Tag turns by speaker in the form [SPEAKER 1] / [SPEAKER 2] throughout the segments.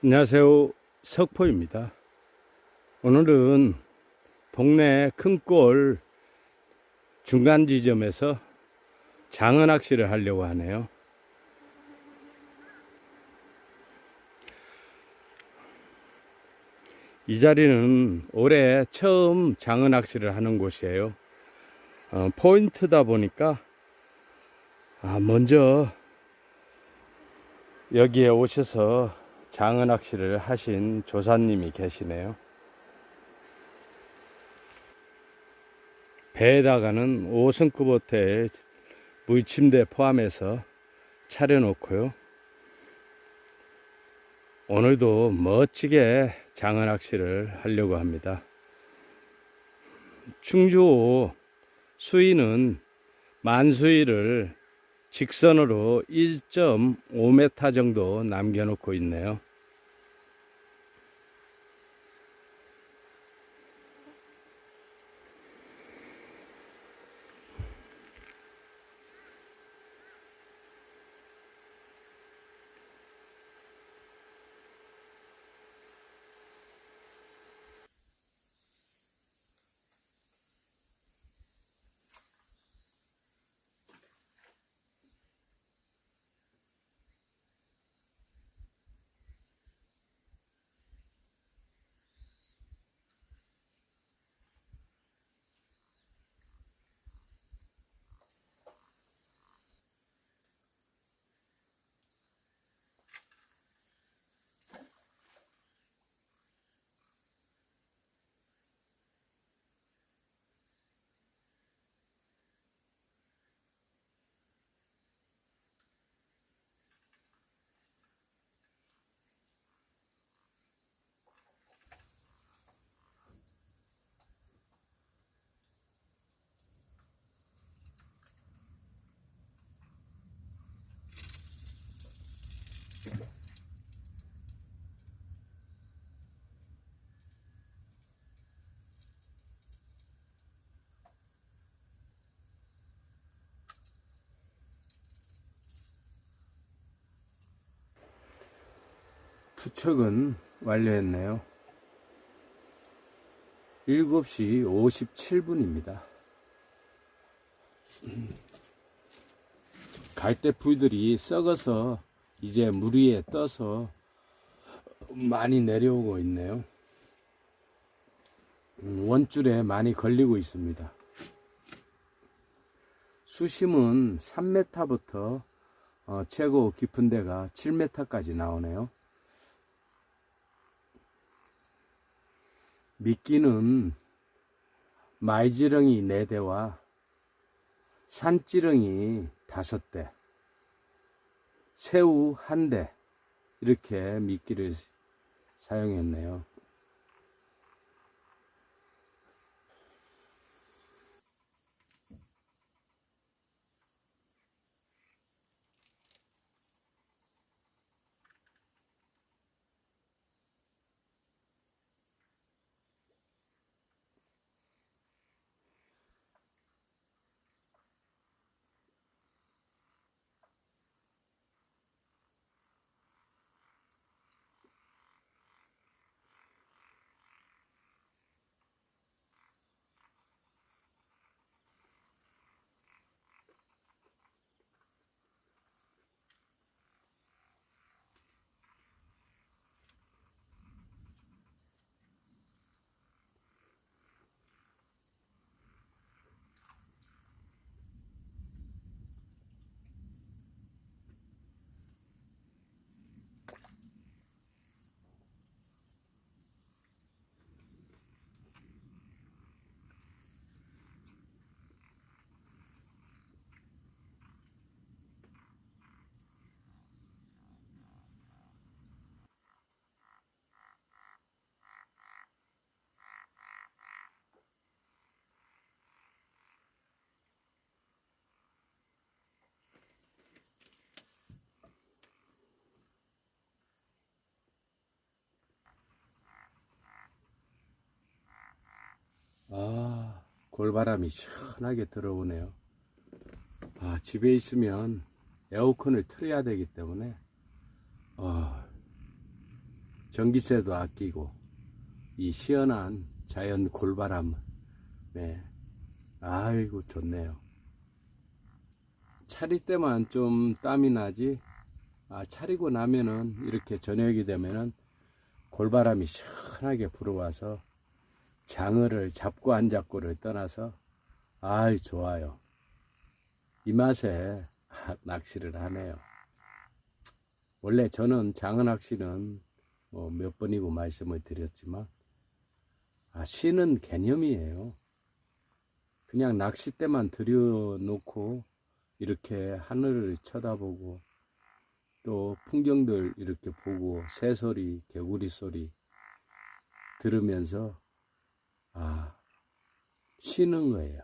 [SPEAKER 1] 안녕하세요. 석포입니다. 오늘은 동네 큰골 중간 지점에서 장어 낚시를 하려고 하네요. 이 자리는 올해 처음 장어 낚시를 하는 곳이에요. 어, 포인트다 보니까 아, 먼저 여기에 오셔서 장어 낚시를 하신 조사님이 계시네요. 배에다가는 5성급 호텔 무침대 포함해서 차려놓고요. 오늘도 멋지게 장어 낚시를 하려고 합니다. 충주 수위는 만수위를 직선으로 1.5m 정도 남겨놓고 있네요. 투척은 완료했네요. 7시 57분입니다. 갈대풀들이 썩어서 이제 물 위에 떠서 많이 내려오고 있네요. 음, 원줄에 많이 걸리고 있습니다. 수심은 3m부터 어, 최고 깊은 데가 7m까지 나오네요. 미끼는 마이지렁이 4대와 산지렁이 5대, 새우 1대, 이렇게 미끼를 사용했네요. 아, 골바람이 시원하게 들어오네요. 아, 집에 있으면 에어컨을 틀어야 되기 때문에, 어, 전기세도 아끼고 이 시원한 자연 골바람 네. 아이고 좋네요. 차릴 때만 좀 땀이 나지 아, 차리고 나면은 이렇게 저녁이 되면은 골바람이 시원하게 불어와서 장어를 잡고 안 잡고를 떠나서 아이 좋아요. 이 맛에 아, 낚시를 하네요. 원래 저는 장어 낚시는 뭐 몇 번이고 말씀을 드렸지만 아, 쉬는 개념이에요. 그냥 낚싯대만 들여놓고 이렇게 하늘을 쳐다보고 또 풍경들 이렇게 보고 새소리, 개구리 소리 들으면서 아, 쉬는 거예요.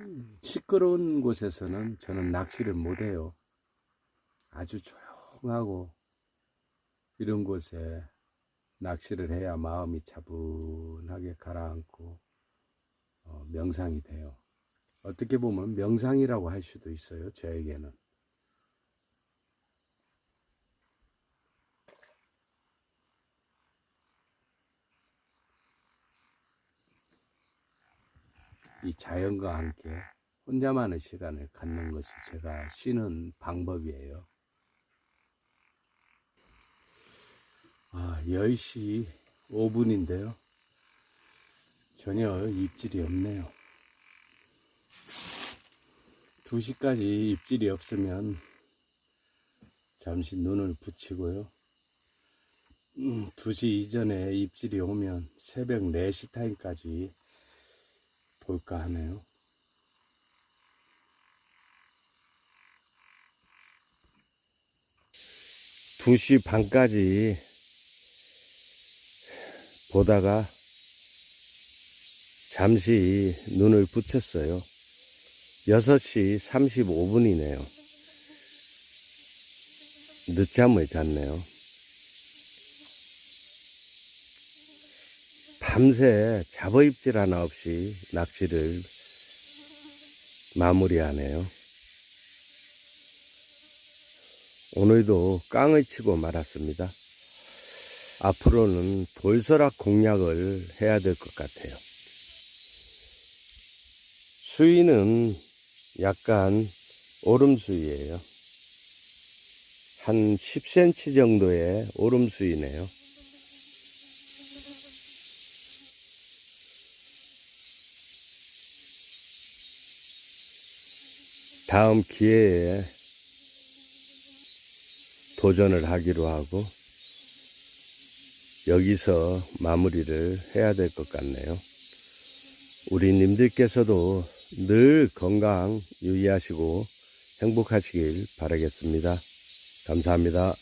[SPEAKER 1] 음, 시끄러운 곳에서는 저는 낚시를 못 해요. 아주 조용하고 이런 곳에 낚시를 해야 마음이 차분하게 가라앉고 어, 명상이 돼요. 어떻게 보면 명상이라고 할 수도 있어요. 저에게는. 이 자연과 함께 혼자만의 시간을 갖는 것이 제가 쉬는 방법이에요. 아, 10시 5분인데요. 전혀 입질이 없네요. 2시까지 입질이 없으면 잠시 눈을 붙이고요. 음, 2시 이전에 입질이 오면 새벽 4시 타임까지 볼까 하네요. 두 시 반까지 보다가 잠시 눈을 붙였어요. 6시 35분이네요. 늦잠을 잤네요. 밤새 잡어입질 하나 없이 낚시를 마무리하네요. 오늘도 깡을 치고 말았습니다. 앞으로는 돌서락 공략을 해야 될 것 같아요. 수위는 약간 오름수위예요. 한 10cm 정도의 오름수위네요. 다음 기회에 도전을 하기로 하고 여기서 마무리를 해야 될 것 같네요. 우리 님들께서도 늘 건강 유의하시고 행복하시길 바라겠습니다. 감사합니다.